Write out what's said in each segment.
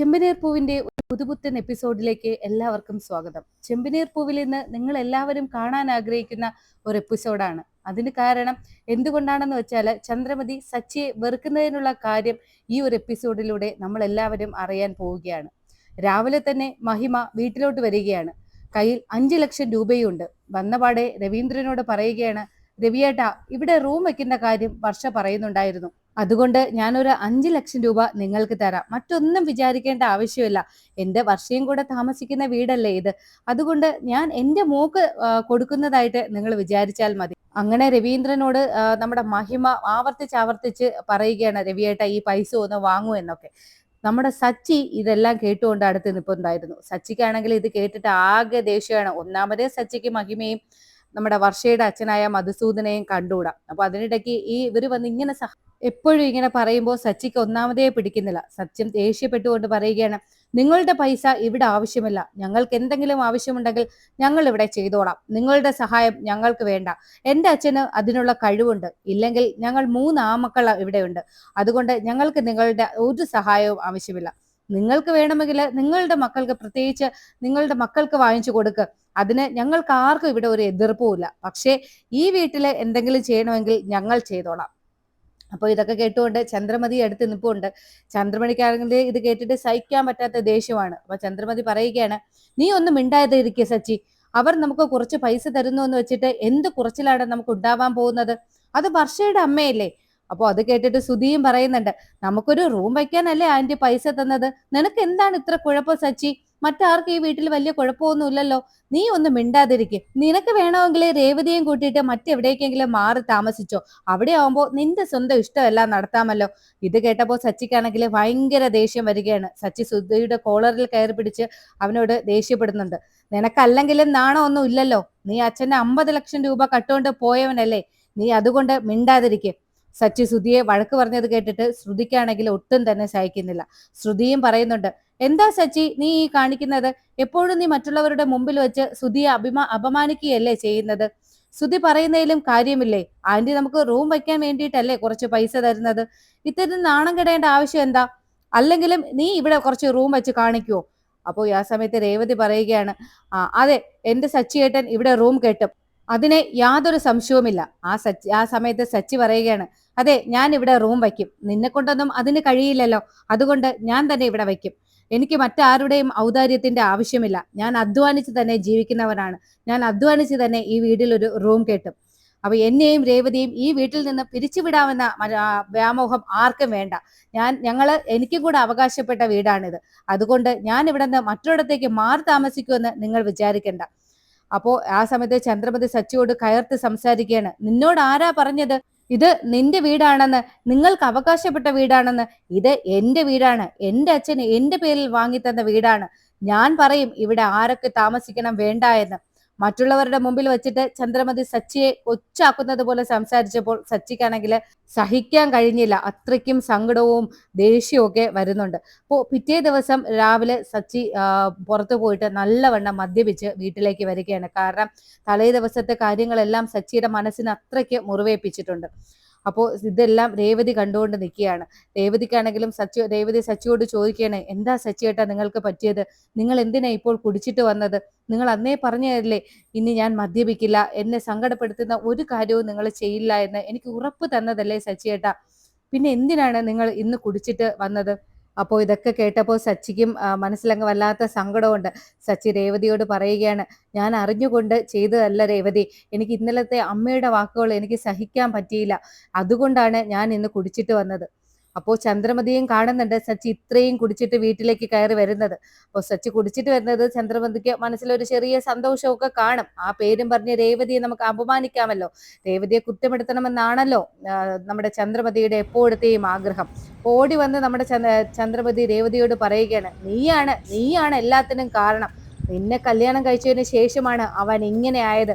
ചെമ്പനീർ പൂവിന്റെ പുതുപുത്തൻ എപ്പിസോഡിലേക്ക് എല്ലാവർക്കും സ്വാഗതം. ചെമ്പനീർ പൂവിൽ ഇന്ന് നിങ്ങൾ എല്ലാവരും കാണാൻ ആഗ്രഹിക്കുന്ന ഒരു എപ്പിസോഡാണ്. അതിന് കാരണം എന്തുകൊണ്ടാണെന്ന് വെച്ചാൽ ചന്ദ്രമതി സച്ചിയെ വെറുക്കുന്നതിനുള്ള കാര്യം ഈ ഒരു എപ്പിസോഡിലൂടെ നമ്മൾ എല്ലാവരും അറിയാൻ പോവുകയാണ്. രാവിലെ തന്നെ മഹിമ വീട്ടിലോട്ട് വരികയാണ്. കയ്യിൽ അഞ്ചു ലക്ഷം രൂപയുണ്ട്. വന്നപാടെ രവീന്ദ്രനോട് പറയുകയാണ് രവിയേട്ട ഇവിടെ റൂം വെക്കുന്ന കാര്യം വർഷ പറയുന്നുണ്ടായിരുന്നു. അതുകൊണ്ട് ഞാനൊരു അഞ്ച് ലക്ഷം രൂപ നിങ്ങൾക്ക് തരാം. മറ്റൊന്നും വിചാരിക്കേണ്ട ആവശ്യമില്ല. എന്റെ വർഷയും കൂടെ താമസിക്കുന്ന വീടല്ലേ ഇത്. അതുകൊണ്ട് ഞാൻ എന്റെ മോക്ക് കൊടുക്കുന്നതായിട്ട് നിങ്ങൾ വിചാരിച്ചാൽ മതി. അങ്ങനെ രവീന്ദ്രനോട് നമ്മുടെ മഹിമ ആവർത്തിച്ച് ആവർത്തിച്ച് പറയുകയാണ് രവിയേട്ട ഈ പൈസ ഒന്ന് വാങ്ങൂ എന്നൊക്കെ. നമ്മുടെ സച്ചി ഇതെല്ലാം കേട്ടുകൊണ്ട് അടുത്ത് നിൽപ്പുണ്ടായിരുന്നു സച്ചിക്കാണെങ്കിൽ ഇത് കേട്ടിട്ട് ആകെ ദേഷ്യമാണ്. ഒന്നാമതേ സച്ചിക്ക് മഹിമയും നമ്മുടെ വർഷയുടെ അച്ഛനായ മധുസൂദനെയും കണ്ടുകൂടാം. അപ്പൊ അതിനിടയ്ക്ക് ഈ ഇവർ വന്ന് ഇങ്ങനെ സഹ എപ്പോഴും ഇങ്ങനെ പറയുമ്പോൾ സച്ചിക്ക് ഒന്നാമതേ പിടിക്കുന്നില്ല. സച്ചിൻ ദേഷ്യപ്പെട്ടുകൊണ്ട് പറയുകയാണ് നിങ്ങളുടെ പൈസ ഇവിടെ ആവശ്യമില്ല. ഞങ്ങൾക്ക് എന്തെങ്കിലും ആവശ്യമുണ്ടെങ്കിൽ ഞങ്ങൾ ഇവിടെ ചെയ്തോളാം. നിങ്ങളുടെ സഹായം ഞങ്ങൾക്ക് വേണ്ട. എന്റെ അച്ഛന് അതിനുള്ള കഴിവുണ്ട്. ഇല്ലെങ്കിൽ ഞങ്ങൾ മൂന്ന് ആമക്കൾ ഇവിടെയുണ്ട്. അതുകൊണ്ട് ഞങ്ങൾക്ക് നിങ്ങളുടെ ഒരു സഹായവും ആവശ്യമില്ല. നിങ്ങൾക്ക് വേണമെങ്കിൽ നിങ്ങളുടെ മക്കൾക്ക് പ്രത്യേകിച്ച് നിങ്ങളുടെ മക്കൾക്ക് വാങ്ങിച്ചു കൊടുക്കുക അതിന് ഞങ്ങൾക്ക് ആർക്കും ഇവിടെ ഒരു എതിർപ്പുമില്ല പക്ഷേ ഈ വീട്ടിൽ എന്തെങ്കിലും ചെയ്യണമെങ്കിൽ ഞങ്ങൾ ചെയ്തോളാം. അപ്പോൾ ഇതൊക്കെ കേട്ടുകൊണ്ട് ചന്ദ്രമതി അടുത്ത് നിൽപ്പുണ്ട് ചന്ദ്രമണിക്കാണെങ്കിൽ ഇത് കേട്ടിട്ട് സഹിക്കാൻ പറ്റാത്ത ദേഷ്യമാണ്. അപ്പൊ ചന്ദ്രമതി പറയുകയാണ് നീ ഒന്നും മിണ്ടായത് ഇരിക്കുക സച്ചി. അവർ നമുക്ക് കുറച്ച് പൈസ തരുന്നു എന്ന് വെച്ചിട്ട് എന്ത് കുറച്ചിലാണ് നമുക്ക് ഉണ്ടാവാൻ പോകുന്നത്? അത് വർഷയുടെ അമ്മയല്ലേ? അപ്പോൾ അത് കേട്ടിട്ട് സുധിയും പറയുന്നുണ്ട് നമുക്കൊരു റൂം വയ്ക്കാനല്ലേ ആന്റി പൈസ തന്നത്? നിനക്ക് എന്താണ് ഇത്ര കുഴപ്പം സച്ചി? മറ്റാർക്കും ഈ വീട്ടിൽ വലിയ കുഴപ്പമൊന്നുമില്ലല്ലോ. നീ ഒന്ന് മിണ്ടാതിരിക്കെ. നിനക്ക് വേണമെങ്കിൽ രേവതിയും കൂട്ടിയിട്ട് മറ്റെവിടേക്കെങ്കിലും മാറി താമസിച്ചോ. അവിടെ ആവുമ്പോ നിന്റെ സ്വന്തം ഇഷ്ടമെല്ലാം നടത്താമല്ലോ. ഇത് കേട്ടപ്പോ സച്ചിക്കാണെങ്കിൽ ഭയങ്കര ദേഷ്യം വരികയാണ്. സച്ചി സുധയുടെ കോളറിൽ കയറി പിടിച്ച് അവനോട് ദേഷ്യപ്പെടുന്നുണ്ട്. നിനക്കല്ലെങ്കിലും നാണം ഒന്നും ഇല്ലല്ലോ. നീ അച്ഛന്റെ അമ്പത് ലക്ഷം രൂപ കട്ടുകൊണ്ട് പോയവനല്ലേ. നീ അതുകൊണ്ട് മിണ്ടാതിരിക്കെ. സച്ചി ശ്രുതിയെ വഴക്ക് പറഞ്ഞത് കേട്ടിട്ട് ശ്രുതിക്കാണെങ്കിൽ ഒട്ടും തന്നെ സഹിക്കുന്നില്ല. ശ്രുതിയും പറയുന്നുണ്ട് എന്താ സച്ചി നീ ഈ കാണിക്കുന്നത്? എപ്പോഴും നീ മറ്റുള്ളവരുടെ മുമ്പിൽ വെച്ച് സുധിയെ അഭിമാ അപമാനിക്കുകയല്ലേ ചെയ്യുന്നത്? സുധി പറയുന്നതിലും കാര്യമില്ലേ? ആന്റി നമുക്ക് റൂം വയ്ക്കാൻ വേണ്ടിയിട്ടല്ലേ കുറച്ച് പൈസ തരുന്നത്? ഇത്തരം നാണം കെടേണ്ട ആവശ്യം എന്താ? അല്ലെങ്കിലും നീ ഇവിടെ കുറച്ച് റൂം വെച്ച് കാണിക്കുവോ? അപ്പോൾ ആ സമയത്ത് രേവതി പറയുകയാണ് ആ അതെ എന്റെ സച്ചിയേട്ടൻ ഇവിടെ റൂം കെട്ടും. അതിനെ യാതൊരു സംശയവുമില്ല. ആ സച്ചി ആ സമയത്ത് സച്ചി പറയുകയാണ് അതെ ഞാൻ ഇവിടെ റൂം വയ്ക്കും നിന്നെ കൊണ്ടൊന്നും അതിന് കഴിയില്ലല്ലോ. അതുകൊണ്ട് ഞാൻ തന്നെ ഇവിടെ വയ്ക്കും എനിക്ക് മറ്റാരുടെയും ഔദാര്യത്തിന്റെ ആവശ്യമില്ല. ഞാൻ അധ്വാനിച്ച് തന്നെ ജീവിക്കുന്നവനാണ്. ഞാൻ അധ്വാനിച്ച് തന്നെ ഈ വീട്ടിൽ ഒരു റൂം കെട്ടും. അപ്പൊ എന്നെയും രേവതിയും ഈ വീട്ടിൽ നിന്ന് പിരിച്ചുവിടാമെന്ന വ്യാമോഹം ആർക്കും വേണ്ട. ഞാൻ ഞങ്ങൾ എനിക്കും കൂടെ അവകാശപ്പെട്ട വീടാണിത്. അതുകൊണ്ട് ഞാൻ ഇവിടെ നിന്ന് മറ്റൊരിടത്തേക്ക് മാറി താമസിക്കുമെന്ന് നിങ്ങൾ വിചാരിക്കണ്ട. അപ്പോ ആ സമയത്ത് ചന്ദ്രമതി സച്ചിയോട് കയർത്ത് സംസാരിക്കുകയാണ്. നിന്നോട് ആരാ പറഞ്ഞത്? ഇത് നിന്റെ വീടാണെന്ന് നിങ്ങൾക്ക് അവകാശപ്പെട്ട വീടാണെന്ന് ഇത് എന്റെ വീടാണ് എന്റെ അച്ഛന് എന്റെ പേരിൽ വാങ്ങിത്തന്ന വീടാണ്. ഞാൻ പറയും ഇവിടെ ആരൊക്കെ താമസിക്കണം വേണ്ട എന്ന്. മറ്റുള്ളവരുടെ മുമ്പിൽ വെച്ചിട്ട് ചന്ദ്രമതി സച്ചിയെ ഒച്ചാക്കുന്നത് പോലെ സംസാരിച്ചപ്പോൾ സച്ചിക്കാണെങ്കിൽ സഹിക്കാൻ കഴിഞ്ഞില്ല. അത്രയ്ക്കും സങ്കടവും ദേഷ്യവും ഒക്കെ വരുന്നുണ്ട്. അപ്പോൾ പിറ്റേ ദിവസം രാവിലെ സച്ചി പുറത്തു പോയിട്ട് നല്ലവണ്ണം മദ്യപിച്ച് വീട്ടിലേക്ക് വരികയാണ്. കാരണം തലേ ദിവസത്തെ കാര്യങ്ങളെല്ലാം സച്ചിയുടെ മനസ്സിന് അത്രയ്ക്ക് മുറിവേൽപ്പിച്ചിട്ടുണ്ട്. അപ്പോൾ ഇതെല്ലാം രേവതി കണ്ടുകൊണ്ട് നിൽക്കുകയാണ്. രേവതിക്കാണെങ്കിലും സച്ചി രേവതി സച്ചിയോട് ചോദിക്കുകയാണ് എന്താ സച്ചിയേട്ടാ നിങ്ങൾക്ക് പറ്റിയത്? നിങ്ങൾ എന്തിനാ ഇപ്പോൾ കുടിച്ചിട്ട് വന്നത്? നിങ്ങൾ അന്നേ പറഞ്ഞതല്ലേ ഇനി ഞാൻ മദ്യപിക്കില്ല. എന്നെ സങ്കടപ്പെടുത്തുന്ന ഒരു കാര്യവും നിങ്ങൾ ചെയ്യില്ല എന്ന് എനിക്ക് ഉറപ്പ് തന്നതല്ലേ സച്ചിയേട്ടാ പിന്നെ എന്തിനാണ് നിങ്ങൾ ഇന്ന് കുടിച്ചിട്ട് വന്നത്? അപ്പോൾ ഇതൊക്കെ കേട്ടപ്പോൾ സച്ചിക്കും മനസ്സിലങ്ങ് വല്ലാത്ത സങ്കടമുണ്ട് സച്ചി രേവതിയോട് പറയുകയാണ് ഞാൻ അറിഞ്ഞുകൊണ്ട് ചെയ്തതല്ല രേവതി. എനിക്ക് ഇന്നലത്തെ അമ്മയുടെ വാക്കുകൾ എനിക്ക് സഹിക്കാൻ പറ്റിയില്ല. അതുകൊണ്ടാണ് ഞാൻ ഇന്ന് കുടിച്ചിട്ട് വന്നത്. അപ്പോൾ ചന്ദ്രമതിയും കാണുന്നുണ്ട്. സച്ചി ഇത്രയും കുടിച്ചിട്ട് വീട്ടിലേക്ക് കയറി വരുന്നത്. അപ്പോൾ സച്ചി കുടിച്ചിട്ട് വരുന്നത് ചന്ദ്രമതിക്ക് മനസ്സിലൊരു ചെറിയ സന്തോഷമൊക്കെ കാണും. ആ പേരും പറഞ്ഞ് രേവതിയെ നമുക്ക് അപമാനിക്കാമല്ലോ. രേവതിയെ കുറ്റപ്പെടുത്തണമെന്നാണല്ലോ നമ്മുടെ ചന്ദ്രമതിയുടെ എപ്പോഴത്തെയും ആഗ്രഹം. ഓടി വന്ന് നമ്മുടെ ചന്ദ്ര- ചന്ദ്രമതി രേവതിയോട് പറയുകയാണ് നീയാണ് നീയാണ് എല്ലാത്തിനും കാരണം. നിന്നെ കല്യാണം കഴിച്ചതിന് ശേഷമാണ് അവൻ ഇങ്ങനെ ആയത്.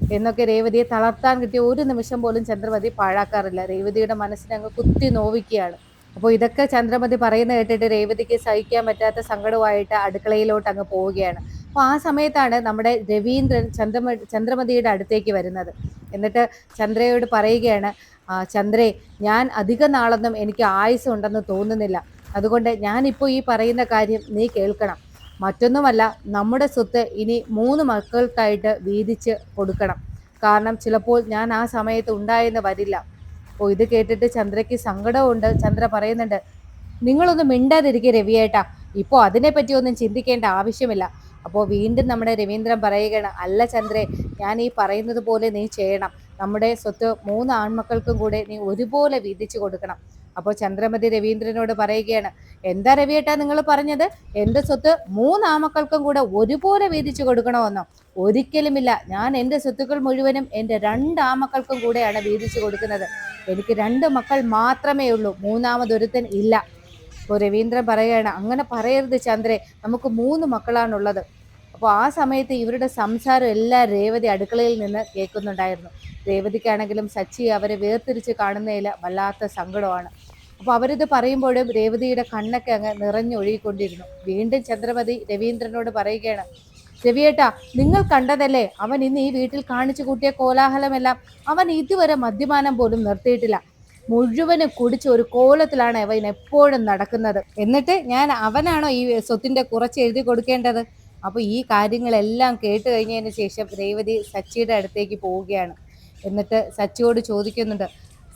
എന്നൊക്കെ രേവതിയെ തളർത്താൻ കിട്ടിയ ഒരു നിമിഷം പോലും ചന്ദ്രമതി പാഴാക്കാറില്ല. രേവതിയുടെ മനസ്സിനെ അങ്ങ് കുത്തി നോവിക്കുകയാണ്. അപ്പോൾ ഇതൊക്കെ ചന്ദ്രമതി പറയുന്ന കേട്ടിട്ട് രേവതിക്ക് സഹിക്കാൻ പറ്റാത്ത സങ്കടമായിട്ട് അടുക്കളയിലോട്ട് അങ്ങ് പോവുകയാണ്. അപ്പോൾ ആ സമയത്താണ് നമ്മുടെ രവീന്ദ്രൻ ചന്ദ്രമ ചന്ദ്രമതിയുടെ അടുത്തേക്ക് വരുന്നത്. എന്നിട്ട് ചന്ദ്രയോട് പറയുകയാണ് "ആ, ചന്ദ്രേ ഞാൻ അധിക നാളൊന്നും എനിക്ക് ആയുസ് ഉണ്ടെന്ന് തോന്നുന്നില്ല. അതുകൊണ്ട് ഞാനിപ്പോൾ ഈ പറയുന്ന കാര്യം നീ കേൾക്കണം. മറ്റൊന്നുമല്ല നമ്മുടെ സ്വത്ത് ഇനി മൂന്ന് മക്കൾക്കായിട്ട് വീതിച്ച് കൊടുക്കണം. കാരണം ചിലപ്പോൾ ഞാൻ ആ സമയത്ത് ഉണ്ടായെന്ന് വരില്ല. അപ്പോൾ ഇത് കേട്ടിട്ട് ചന്ദ്രയ്ക്ക് സങ്കടമുണ്ട് ചന്ദ്ര പറയുന്നുണ്ട് നിങ്ങളൊന്ന് മിണ്ടാതിരിക്കുക രവിയേട്ടാ. ഇപ്പോൾ അതിനെപ്പറ്റി ഒന്നും ചിന്തിക്കേണ്ട ആവശ്യമില്ല. അപ്പോൾ വീണ്ടും നമ്മുടെ രവീന്ദ്രൻ പറയുകയാണ് അല്ല ചന്ദ്രേ ഞാൻ ഈ പറയുന്നത് പോലെ നീ ചെയ്യണം. നമ്മുടെ സ്വത്ത് മൂന്ന് ആൺമക്കൾക്കും കൂടെ നീ ഒരുപോലെ വീതിച്ചു കൊടുക്കണം. അപ്പോൾ ചന്ദ്രമതി രവീന്ദ്രനോട് പറയുകയാണ് എന്താ രവിയേട്ടാ നിങ്ങൾ പറഞ്ഞത്? എന്റെ സ്വത്ത് മൂന്നാമക്കൾക്കും കൂടെ ഒരുപോലെ വീതിച്ചു കൊടുക്കണമെന്നോ? ഒരിക്കലുമില്ല. ഞാൻ എന്റെ സ്വത്തുക്കൾ മുഴുവനും എന്റെ രണ്ടാമക്കൾക്കും കൂടെയാണ് വീതിച്ചു കൊടുക്കുന്നത്. എനിക്ക് രണ്ട് മക്കൾ മാത്രമേ ഉള്ളൂ. മൂന്നാമതൊരുത്തൻ ഇല്ല. അപ്പോൾ രവീന്ദ്രൻ പറയുകയാണ് അങ്ങനെ പറയരുത് ചന്ദ്രേ. നമുക്ക് മൂന്ന് മക്കളാണുള്ളത്. അപ്പോൾ ആ സമയത്ത് ഇവരുടെ സംസാരം എല്ലാം രേവതി അടുക്കളയിൽ നിന്ന് കേൾക്കുന്നുണ്ടായിരുന്നു. രേവതിക്കാണെങ്കിലും സച്ചി അവരെ വേർതിരിച്ച് കാണുന്നതിൽ വല്ലാത്ത സങ്കടമാണ്. അപ്പോൾ അവരിത് പറയുമ്പോഴും രേവതിയുടെ കണ്ണൊക്കെ അങ്ങ് നിറഞ്ഞൊഴുകിക്കൊണ്ടിരുന്നു. വീണ്ടും ചന്ദ്രമതി രവീന്ദ്രനോട് പറയുകയാണ് രവിയേട്ടാ നിങ്ങൾ കണ്ടതല്ലേ? അവൻ ഇന്ന് ഈ വീട്ടിൽ കാണിച്ചു കൂട്ടിയ കോലാഹലമെല്ലാം അവൻ ഇതുവരെ മദ്യപാനം പോലും നിർത്തിയിട്ടില്ല. മുഴുവനും കുടിച്ച് ഒരു കോലത്തിലാണ് അവൻ എപ്പോഴും നടക്കുന്നത്. എന്നിട്ട് ഞാൻ അവനാണോ ഈ സ്വത്തിന്റെ കുറച്ച് എഴുതി കൊടുക്കേണ്ടത്? അപ്പോൾ ഈ കാര്യങ്ങളെല്ലാം കേട്ട് കഴിഞ്ഞതിന് ശേഷം രേവതി സച്ചിയുടെ അടുത്തേക്ക് പോവുകയാണ്. എന്നിട്ട് സച്ചിയോട് ചോദിക്കുന്നുണ്ട്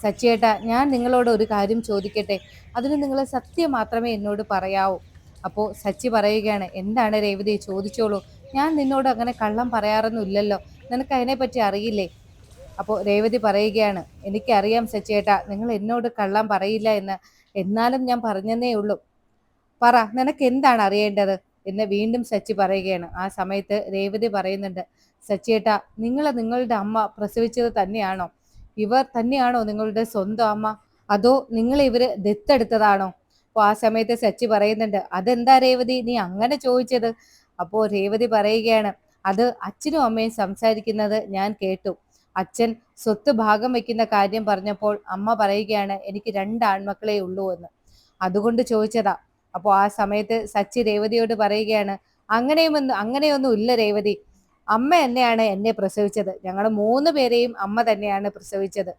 സച്ചിയേട്ടാ ഞാൻ നിങ്ങളോട് ഒരു കാര്യം ചോദിക്കട്ടെ? അതിന് നിങ്ങൾ സത്യം മാത്രമേ എന്നോട് പറയാവൂ. അപ്പോൾ സച്ചി പറയുകയാണ് എന്താണ് രേവതി ചോദിച്ചോളൂ. ഞാൻ നിന്നോട് അങ്ങനെ കള്ളം പറയാറൊന്നുമില്ലല്ലോ നിനക്ക് അതിനെപ്പറ്റി അറിയില്ലേ? അപ്പോൾ രേവതി പറയുകയാണ് എനിക്കറിയാം സച്ചിയേട്ടാ നിങ്ങൾ എന്നോട് കള്ളം പറയില്ല എന്ന്. എന്നാലും ഞാൻ പറഞ്ഞതേ ഉള്ളൂ. പറ നിനക്ക് എന്താണ് അറിയേണ്ടത്? എന്ന് വീണ്ടും സച്ചി പറയുകയാണ്. ആ സമയത്ത് രേവതി പറയുന്നുണ്ട് സച്ചിയേട്ടാ നിങ്ങൾ നിങ്ങളുടെ അമ്മ പ്രസവിച്ചത് തന്നെയാണോ? ഇവർ തന്നെയാണോ നിങ്ങളുടെ സ്വന്തം അമ്മ? അതോ നിങ്ങൾ ഇവർ ദത്തെടുത്തതാണോ? അപ്പോൾ ആ സമയത്ത് സച്ചി പറയുന്നുണ്ട് അതെന്താ രേവതി? നീ അങ്ങനെ ചോദിച്ചത്. അപ്പോൾ രേവതി പറയുകയാണ് അത് അച്ഛനും അമ്മയും സംസാരിക്കുന്നത് ഞാൻ കേട്ടു. അച്ഛൻ സ്വത്ത് ഭാഗം വെക്കുന്ന കാര്യം പറഞ്ഞപ്പോൾ അമ്മ പറയുകയാണ് എനിക്ക് രണ്ട് ആൺമക്കളെ ഉള്ളൂ എന്ന്. അതുകൊണ്ട് ചോദിച്ചതാ. അപ്പോൾ ആ സമയത്ത് സച്ചി രേവതിയോട് പറയുകയാണ് അങ്ങനെയും അങ്ങനെയൊന്നും ഇല്ല രേവതി. അമ്മ തന്നെയാണ് എന്നെ പ്രസവിച്ചത്. ഞങ്ങൾ മൂന്ന് പേരെയും അമ്മ തന്നെയാണ് പ്രസവിച്ചത്.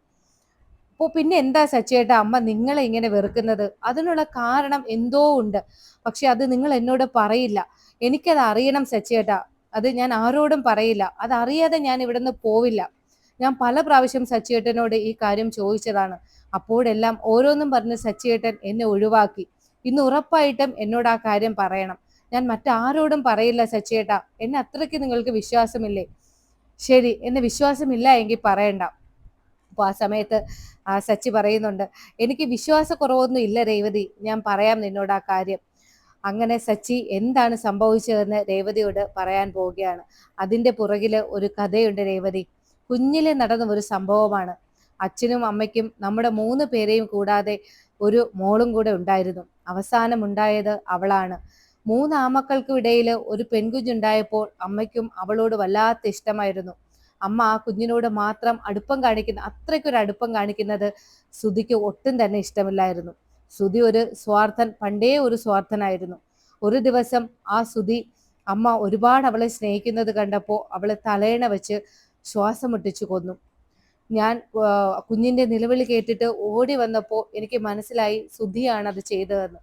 അപ്പോൾ പിന്നെ എന്താ സച്ചിയേട്ട അമ്മ നിങ്ങളെ ഇങ്ങനെ വെറുക്കുന്നത്? അതിനുള്ള കാരണം എന്തോ ഉണ്ട്. പക്ഷെ അത് നിങ്ങൾ എന്നോട് പറയില്ല. എനിക്കത് അറിയണം സച്ചിയേട്ട. അത് ഞാൻ ആരോടും പറയില്ല. അത് അറിയാതെ ഞാൻ ഇവിടുന്ന് പോവില്ല. ഞാൻ പല പ്രാവശ്യം സച്ചിയേട്ടനോട് ഈ കാര്യം ചോദിച്ചതാണ്. അപ്പോഴെല്ലാം ഓരോന്നും പറഞ്ഞ് സച്ചിയേട്ടൻ എന്നെ ഒഴിവാക്കി. ഇന്ന് ഉറപ്പായിട്ടും എന്നോട് ആ കാര്യം പറയണം. ഞാൻ മറ്റാരോടും പറയില്ല സച്ചിയേട്ട എന്നെ അത്രയ്ക്ക് നിങ്ങൾക്ക് വിശ്വാസമില്ലേ? ശരി എന്നെ വിശ്വാസമില്ല എങ്കിൽ പറയണ്ട. അപ്പോൾ ആ സമയത്ത് ആ സച്ചി പറയുന്നുണ്ട് എനിക്ക് വിശ്വാസക്കുറവൊന്നും ഇല്ല രേവതി. ഞാൻ പറയാം നിന്നോട് ആ കാര്യം. അങ്ങനെ സച്ചി എന്താണ് സംഭവിച്ചതെന്ന് രേവതിയോട് പറയാൻ പോവുകയാണ്. അതിന്റെ പുറകിൽ ഒരു കഥയുണ്ട് രേവതി. കുഞ്ഞിലെ നടന്ന ഒരു സംഭവമാണ്. അച്ഛനും അമ്മയ്ക്കും നമ്മുടെ മൂന്ന് പേരെയും കൂടാതെ ഒരു മോളും കൂടെ ഉണ്ടായിരുന്നു. അവസാനം ഉണ്ടായത് അവളാണ്. മൂന്ന് ആമക്കൾക്കും ഇടയിൽ ഒരു പെൺകുഞ്ഞുണ്ടായപ്പോൾ അമ്മയ്ക്കും അവളോട് വല്ലാത്ത ഇഷ്ടമായിരുന്നു. അമ്മ ആ കുഞ്ഞിനോട് മാത്രം അടുപ്പം കാണിക്കുന്ന അത്രയ്ക്കൊരു അടുപ്പം കാണിക്കുന്നത് സുധിക്ക് ഒട്ടും തന്നെ ഇഷ്ടമില്ലായിരുന്നു. സുധി ഒരു സ്വാർത്ഥൻ പണ്ടേ ഒരു സ്വാർത്ഥനായിരുന്നു. ഒരു ദിവസം ആ സുധി അമ്മ ഒരുപാട് അവളെ സ്നേഹിക്കുന്നത് കണ്ടപ്പോൾ അവളെ തലയണ വെച്ച് ശ്വാസം മുട്ടിച്ചു കൊന്നു. ഞാൻ കുഞ്ഞിന്റെ നിലവിളി കേട്ടിട്ട് ഓടി വന്നപ്പോൾ എനിക്ക് മനസ്സിലായി സുധിയാണ് അത് ചെയ്തതെന്ന്.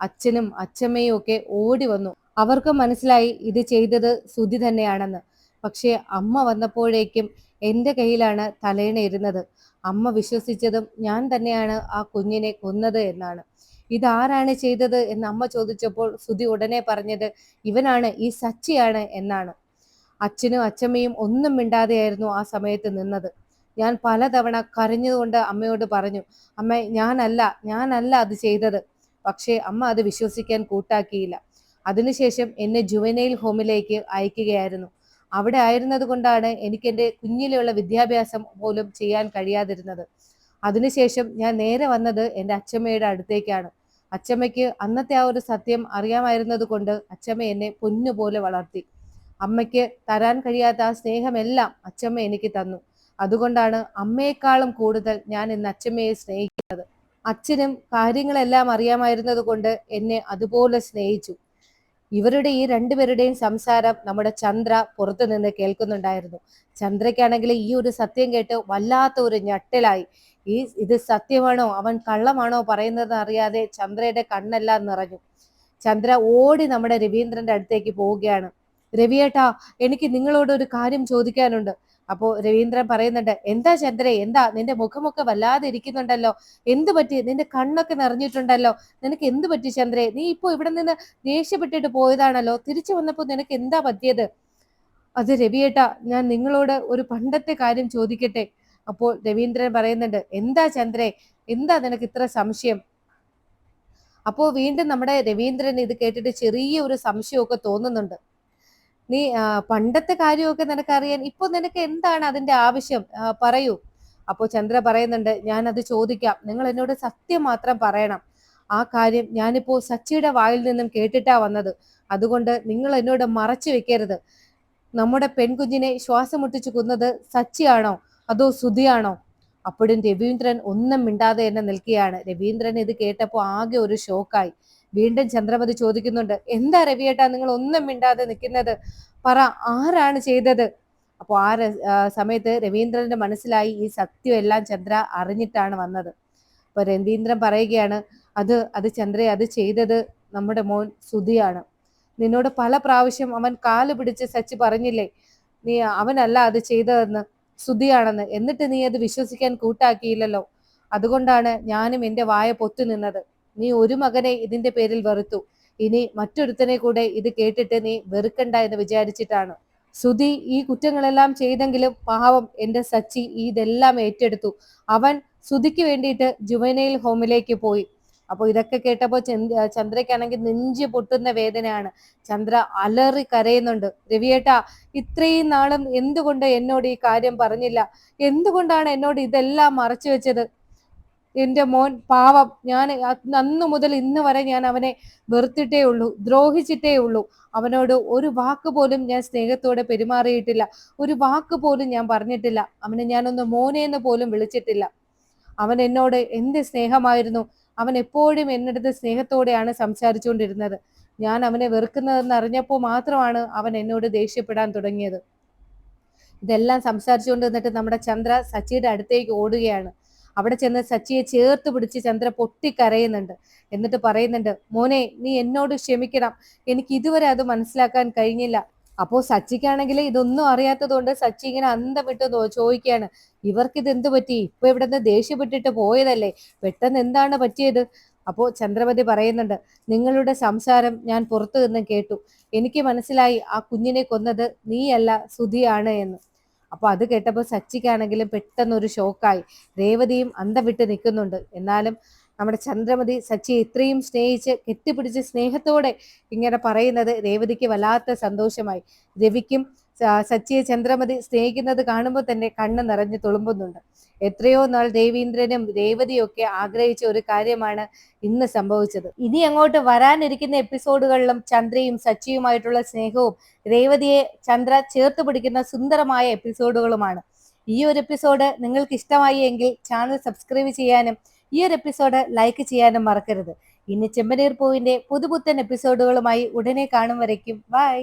അച്ഛനും അച്ഛമ്മയും ഒക്കെ ഓടി വന്നു. അവർക്ക് മനസ്സിലായി ഇത് ചെയ്തത് സുധി തന്നെയാണെന്ന്. പക്ഷേ അമ്മ വന്നപ്പോഴേക്കും എന്റെ കയ്യിലാണ് തലേണ ഇരുന്നത്. അമ്മ വിശ്വസിച്ചതും ഞാൻ തന്നെയാണ് ആ കുഞ്ഞിനെ കൊന്നത് എന്നാണ്. ഇതാരാണ് ചെയ്തത് എന്ന് അമ്മ ചോദിച്ചപ്പോൾ സുധി ഉടനെ പറഞ്ഞത് ഇവനാണ് ഈ സച്ചിയാണ് എന്നാണ്. അച്ഛനും അച്ഛമ്മയും ഒന്നും മിണ്ടാതെയായിരുന്നു ആ സമയത്ത് നിന്നത്. ഞാൻ പലതവണ കരഞ്ഞുകൊണ്ട് അമ്മയോട് പറഞ്ഞു അമ്മ ഞാനല്ല ഞാനല്ല അത് ചെയ്തത്. പക്ഷേ അമ്മ അത് വിശ്വസിക്കാൻ കൂട്ടാക്കിയില്ല. അതിനുശേഷം എന്നെ ജുവനൈൽ ഹോമിലേക്ക് അയക്കുകയായിരുന്നു. അവിടെ ആയിരുന്നത് കൊണ്ടാണ് എനിക്ക് എന്റെ കുഞ്ഞിലുള്ള വിദ്യാഭ്യാസം പോലും ചെയ്യാൻ കഴിയാതിരുന്നത്. അതിനുശേഷം ഞാൻ നേരെ വന്നത് എന്റെ അച്ഛമ്മയുടെ അടുത്തേക്കാണ്. അച്ഛമ്മയ്ക്ക് അന്നത്തെ ആ ഒരു സത്യം അറിയാമായിരുന്നത് കൊണ്ട് അച്ഛമ്മ എന്നെ പൊന്നുപോലെ വളർത്തി. അമ്മയ്ക്ക് തരാൻ കഴിയാത്ത ആ സ്നേഹമെല്ലാം അച്ഛമ്മ എനിക്ക് തന്നു. അതുകൊണ്ടാണ് അമ്മയെക്കാളും കൂടുതൽ ഞാൻ ഇന്ന് അച്ഛമ്മയെ സ്നേഹിക്കുന്നത്. അച്ഛനും കാര്യങ്ങളെല്ലാം അറിയാമായിരുന്നത് കൊണ്ട് എന്നെ അതുപോലെ സ്നേഹിച്ചു. ഇവരുടെ ഈ രണ്ടുപേരുടെയും സംസാരം നമ്മുടെ ചന്ദ്ര പുറത്തു നിന്ന് കേൾക്കുന്നുണ്ടായിരുന്നു. ചന്ദ്രയ്ക്കാണെങ്കിൽ ഈ ഒരു സത്യം കേട്ട് വല്ലാത്ത ഒരു ഞെട്ടലായി. ഈ ഇത് സത്യമാണോ? അവൻ കള്ളമാണോ പറയുന്നതെന്ന് അറിയാതെ ചന്ദ്രയുടെ കണ്ണെല്ലാം നിറഞ്ഞു. ചന്ദ്ര ഓടി നമ്മുടെ രവീന്ദ്രന്റെ അടുത്തേക്ക് പോവുകയാണ്. രവിയേട്ടാ എനിക്ക് നിങ്ങളോട് ഒരു കാര്യം ചോദിക്കാനുണ്ട്. അപ്പോ രവീന്ദ്രൻ പറയുന്നുണ്ട് എന്താ ചന്ദ്രേ എന്താ? നിന്റെ മുഖമൊക്കെ വല്ലാതെ ഇരിക്കുന്നുണ്ടല്ലോ. എന്ത് പറ്റി? നിന്റെ കണ്ണൊക്കെ നിറഞ്ഞിട്ടുണ്ടല്ലോ. നിനക്ക് എന്ത് പറ്റി ചന്ദ്രേ? നീ ഇപ്പോ ഇവിടെ നിന്ന് ദേഷ്യപ്പെട്ടിട്ട് പോയതാണല്ലോ. തിരിച്ചു വന്നപ്പോ നിനക്ക് എന്താ പറ്റിയത്? അത് രവിയേട്ട ഞാൻ നിങ്ങളോട് ഒരു പണ്ടത്തെ കാര്യം ചോദിക്കട്ടെ. അപ്പോൾ രവീന്ദ്രൻ പറയുന്നുണ്ട് എന്താ ചന്ദ്രേ? എന്താ നിനക്ക് ഇത്ര സംശയം? അപ്പോൾ വീണ്ടും നമ്മുടെ രവീന്ദ്രൻ ഇത് കേട്ടിട്ട് ചെറിയ ഒരു സംശയമൊക്കെ തോന്നുന്നുണ്ട്. നീ പണ്ടത്തെ കാര്യമൊക്കെ നിനക്കറിയാൻ ഇപ്പൊ നിനക്ക് എന്താണ് അതിന്റെ ആവശ്യം? പറയൂ. അപ്പോൾ ചന്ദ്ര പറയുന്നുണ്ട് ഞാൻ അത് ചോദിക്കാം. നിങ്ങൾ എന്നോട് സത്യം മാത്രം പറയണം. ആ കാര്യം ഞാനിപ്പോ സച്ചിയുടെ വായിൽ നിന്നും കേട്ടിട്ടാ വന്നത്. അതുകൊണ്ട് നിങ്ങൾ എന്നോട് മറച്ചു വെക്കരുത്. നമ്മുടെ പെൺകുഞ്ഞിനെ ശ്വാസം മുട്ടിച്ചു കൊന്നത് സച്ചിയാണോ? അതോ സുധിയാണോ അപ്പോഴും രവീന്ദ്രൻ ഒന്നും മിണ്ടാതെ തന്നെ നിൽക്കുകയാണ്. രവീന്ദ്രൻ ഇത് കേട്ടപ്പോൾ ആകെ ഒരു ഷോക്കായി വീണ്ടും ചന്ദ്രമതി ചോദിക്കുന്നുണ്ട് എന്താ രവിയേട്ടാ നിങ്ങൾ ഒന്നും മിണ്ടാതെ നിൽക്കുന്നത്? പറ ആരാണ് ചെയ്തത്? അപ്പോൾ ആ സമയത്ത് രവീന്ദ്രന്റെ മനസ്സിലായി ഈ സത്യം എല്ലാം ചന്ദ്ര അറിഞ്ഞിട്ടാണ് വന്നത്. അപ്പോൾ രവീന്ദ്രൻ പറയുകയാണ് അത് അത് ചന്ദ്ര അത് ചെയ്തത് നമ്മുടെ മോൻ സുധിയാണ്. നിന്നോട് പല പ്രാവശ്യം അവൻ കാൽ പിടിച്ച് സച്ചി പറഞ്ഞില്ലേ നീ അവനല്ല അത് ചെയ്തതെന്ന് സുധിയാണെന്ന്. എന്നിട്ട് നീ അത് വിശ്വസിക്കാൻ കൂട്ടാക്കിയില്ലല്ലോ. അതുകൊണ്ടാണ് ഞാനും എന്റെ വായ പൊത്തു നിന്നത്. നീ ഒരു മകനെ ഇതിന്റെ പേരിൽ വെറുത്തു. ഇനി മറ്റൊരുത്തനെ കൂടെ ഇത് കേട്ടിട്ട് നീ വെറുക്കണ്ട എന്ന് വിചാരിച്ചിട്ടാണ്. സുധി ഈ കുറ്റങ്ങളെല്ലാം ചെയ്തെങ്കിലും പാവം എന്റെ സച്ചി ഇതെല്ലാം ഏറ്റെടുത്തു. അവൻ സുധിക്ക് വേണ്ടിയിട്ട് ജുവനൈൽ ഹോമിലേക്ക് പോയി. അപ്പോൾ ഇതൊക്കെ കേട്ടപ്പോൾ ചന്ദ്രയ്ക്കാണെങ്കിൽ നെഞ്ച് പൊട്ടുന്ന വേദനയാണ്. ചന്ദ്ര അലറി കരയുന്നുണ്ട്. രവിയേട്ട ഇത്രയും നാളും എന്തുകൊണ്ട് എന്നോട് ഈ കാര്യം പറഞ്ഞില്ല? എന്തുകൊണ്ടാണ് എന്നോട് ഇതെല്ലാം മറച്ചു വെച്ചത്? എന്റെ മോൻ പാവം. ഞാൻ അന്നു മുതൽ ഇന്ന് വരെ ഞാൻ അവനെ വെറുത്തിട്ടേ ഉള്ളൂ ദ്രോഹിച്ചിട്ടേ ഉള്ളൂ. അവനോട് ഒരു വാക്ക് പോലും ഞാൻ സ്നേഹത്തോടെ പെരുമാറിയിട്ടില്ല. ഒരു വാക്ക് പോലും ഞാൻ പറഞ്ഞിട്ടില്ല. അവനെ ഞാനൊന്ന് മോനെ എന്ന് പോലും വിളിച്ചിട്ടില്ല. അവൻ എന്നോട് എന്ത് സ്നേഹമായിരുന്നു? അവൻ എപ്പോഴും എന്നടുത്ത് സ്നേഹത്തോടെയാണ് സംസാരിച്ചുകൊണ്ടിരുന്നത്. ഞാൻ അവനെ വെറുക്കുന്നതെന്ന് അറിഞ്ഞപ്പോൾ മാത്രമാണ് അവൻ എന്നോട് ദേഷ്യപ്പെടാൻ തുടങ്ങിയത്. ഇതെല്ലാം സംസാരിച്ചുകൊണ്ട് നിന്നിട്ട് നമ്മുടെ ചന്ദ്ര സച്ചിയുടെ അടുത്തേക്ക് ഓടുകയാണ്. അവിടെ ചെന്ന് സച്ചിയെ ചേർത്ത് പിടിച്ച് ചന്ദ്ര പൊട്ടിക്കരയുന്നുണ്ട്. എന്നിട്ട് പറയുന്നുണ്ട് മോനെ നീ എന്നോട് ക്ഷമിക്കണം. എനിക്ക് ഇതുവരെ അത് മനസ്സിലാക്കാൻ കഴിഞ്ഞില്ല. അപ്പോ സച്ചിക്കാണെങ്കിൽ ഇതൊന്നും അറിയാത്തതുകൊണ്ട് സച്ചി ഇങ്ങനെ അന്തം വിട്ട് ചോദിക്കുകയാണ്. ഇവർക്ക് ഇത് എന്ത് പറ്റി? ഇപ്പൊ ഇവിടെ നിന്ന് ദേഷ്യപ്പെട്ടിട്ട് പോയതല്ലേ? പെട്ടെന്ന് എന്താണ് പറ്റിയത്? അപ്പോ ചന്ദ്രപതി പറയുന്നുണ്ട് നിങ്ങളുടെ സംസാരം ഞാൻ പുറത്തു നിന്ന് കേട്ടു. എനിക്ക് മനസ്സിലായി ആ കുഞ്ഞിനെ കൊന്നത് നീയല്ല സുധിയാണ് എന്ന്. അപ്പൊ അത് കേട്ടപ്പോൾ സച്ചിക്കാണെങ്കിലും പെട്ടെന്നൊരു ഷോക്കായി. രേവതിയും അന്തം വിട്ട് നിൽക്കുന്നുണ്ട്. എന്നാലും നമ്മുടെ ചന്ദ്രമതി സച്ചി ഇത്രയും സ്നേഹിച്ച് കെട്ടിപ്പിടിച്ച് സ്നേഹത്തോടെ ഇങ്ങനെ പറയുന്നത് രേവതിക്ക് വല്ലാത്ത സന്തോഷമായി. രവിക്കും സച്ചിയെ ചന്ദ്രമതി സ്നേഹിക്കുന്നത് കാണുമ്പോൾ തന്നെ കണ്ണ് നിറഞ്ഞു തുളുമ്പുന്നുണ്ട്. എത്രയോ നാൾ ദേവീന്ദ്രനും രേവതിയൊക്കെ ആഗ്രഹിച്ച ഒരു കാര്യമാണ് ഇന്ന് സംഭവിച്ചത്. ഇനി അങ്ങോട്ട് വരാനിരിക്കുന്ന എപ്പിസോഡുകളിലും ചന്ദ്രയും സച്ചിയുമായിട്ടുള്ള സ്നേഹവും രേവതിയെ ചന്ദ്ര ചേർത്ത് പിടിക്കുന്ന സുന്ദരമായ എപ്പിസോഡുകളുമാണ്. ഈ ഒരു എപ്പിസോഡ് നിങ്ങൾക്ക് ഇഷ്ടമായി എങ്കിൽ ചാനൽ സബ്സ്ക്രൈബ് ചെയ്യാനും ഈ ഒരു എപ്പിസോഡ് ലൈക്ക് ചെയ്യാനും മറക്കരുത്. ഇനി ചെമ്പനീർ പൂവിന്റെ പുതുപുത്തൻ എപ്പിസോഡുകളുമായി ഉടനെ കാണും വരയ്ക്കും. ബൈ.